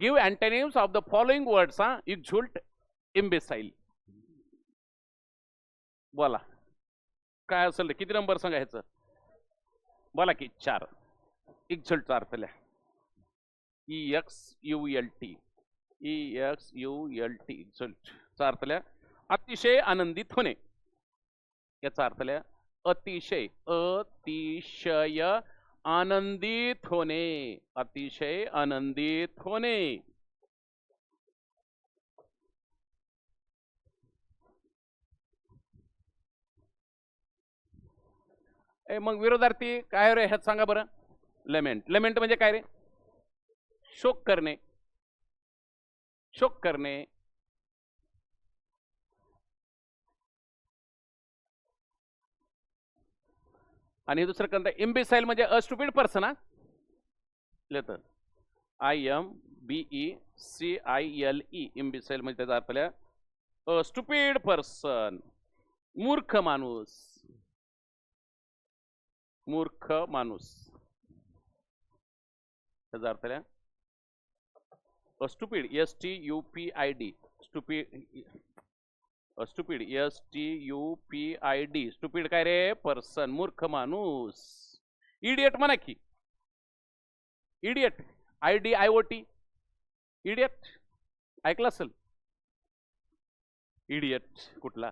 Give antonyms of the following words हा exult imbecile बोला काय असेल किती नंबर सांगा ह्याचं? बोला की चार. एक्झल्टचा अर्थ लिहा. E X U L T E X U L T एक्झल्टचा अर्थ लिहा. अतिशय आनंदित होणे. याचा अर्थ लिहा. अतिशय अतिशय आनंदित होणे अतिशय आनंदित होणे. ए मग विरोधार्थी काय रे ह्यात सांगा बरं. लेमेंट लेमेंट म्हणजे काय रे? शोक करणे. शोक करणे. आणि दुसरं कोणतं? इम्बिसाईल म्हणजे अस्टुपिड पर्सन हा? लिहितं. I M B E C I L E imbecile म्हणजे त्याचा अर्थ अ स्टुपिड पर्सन मूर्ख माणूस. मूर्ख माणूस. त्याचा अर्थ लिहा. Stupid S T U P I D stupid stupid S T U P I D stupid काय रे? पर्सन मूर्ख माणूस इडियट म्हणा की. Idiot I D I O T idiot ऐकलं असेल? इडियट कुठला?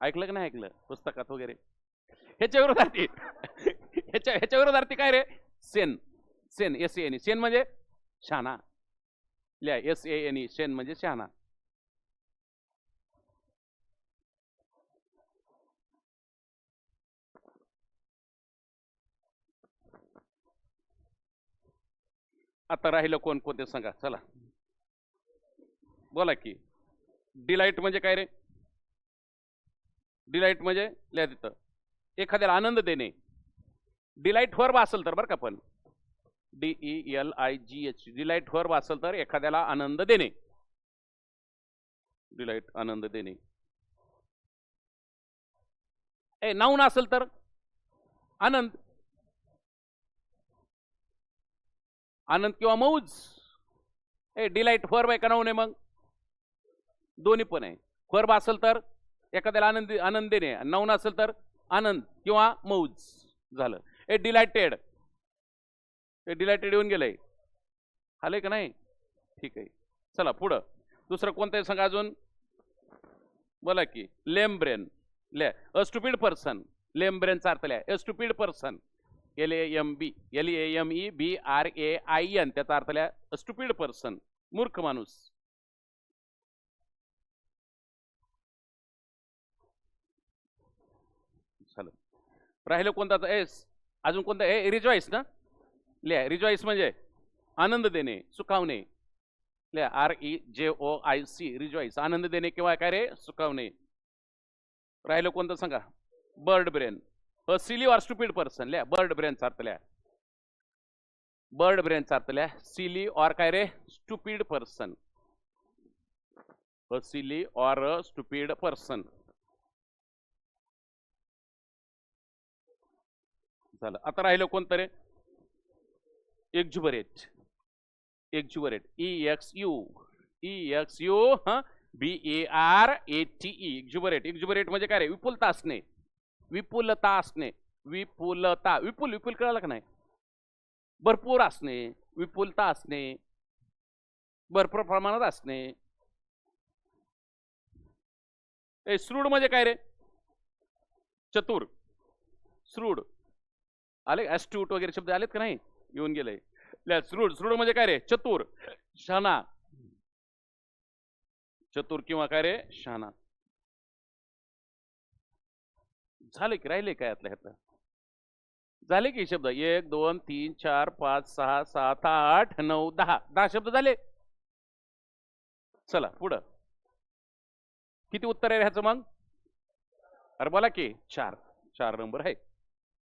ऐकलं की नाही ऐकलं? पुस्तकात वगैरे. ह्याच्या विरोधार्थी ह्याच्या ह्याच्या विरोधार्थी काय रे? Sane sane S N sane म्हणजे शहाणा लिहा. S A N E sane म्हणजे शहाणा आता राहिलं कोण कोणते सांगा चला. बोला की डिलाईट म्हणजे काय रे? डिलाईट म्हणजे लिहा तिथं एखाद्याला आनंद देणे. डिलाईट वर्ब असेल तर बरं का पण. D E L I G H delight verb असेल तर एखाद्याला आनंद देणे. डिलाईट आनंद देणे. ए नाऊन असेल तर आनंद आनंद किंवा मौज. ए डिलाईट फर्ब आहे का नऊ आहे मग. दोन्ही पण आहे. फर्ब असेल तर एखाद्याला आनंद आनंद देणे नवन असेल तर आनंद किंवा मौज झालं. ए डिलायटेड ए डिलायटेड येऊन गेलंय. आलंय का नाही? ठीक आहे. चला पुढं. दुसरं कोणतं आहे सांगा अजून? बोला की लेम्ब्रेन. ले अ स्टुपिड पर्सन लेम्ब्रेनचा अर्थ लिहा. A stupid person L A M B L A M E B R A I N त्याचा अर्थ आला स्टुपिड पर्सन मूर्ख माणूस. झालं. राहिलं कोणता एस अजून कोणता? ए रिजॉईस ना? लिहा रिजॉईस म्हणजे आनंद देणे सुखावणे. लिहा आर ई जे ओ आय सी रिजॉईस आनंद देणे किंवा काय रे? सुखावणे. राहिलं कोणतं सांगा? Bird brain. A silly or stupid person ल्या बर्ड ब्रेन सारतल्या. बर्ड ब्रेन सारतल्या सिली ऑर काय रे? Stupid person a silly or a stupid person झालं. आता राहिलं कोणतं रे? Exuberate exuberate E X U E X U हा? B A R A T E exuberate exuberate म्हणजे काय रे? विपुलता असणे. विपुलता असणे. विपुलता. विपुल विपुल कळालं का नाही? भरपूर असणे. विपुलता असणे. भरपूर प्रमाणात असणे. ए श्रूड म्हणजे काय रे? चतुर. श्रूड. आले ॲस्ट्यूट वगैरे शब्द आलेत का नाही? येऊन गेले. श्रूड. श्रूड म्हणजे काय रे? चतुर. शहाणा. चतुर किंवा काय रे? शहाणा. झाले की राहिले काय यातल्या ह्यातलं झाले की शब्द? एक दोन तीन चार पाच सहा सात आठ नऊ दहा. दहा शब्द झाले. चला पुढं. किती उत्तर आहे ह्याचं मग? अरे बोला की चार. चार नंबर आहे.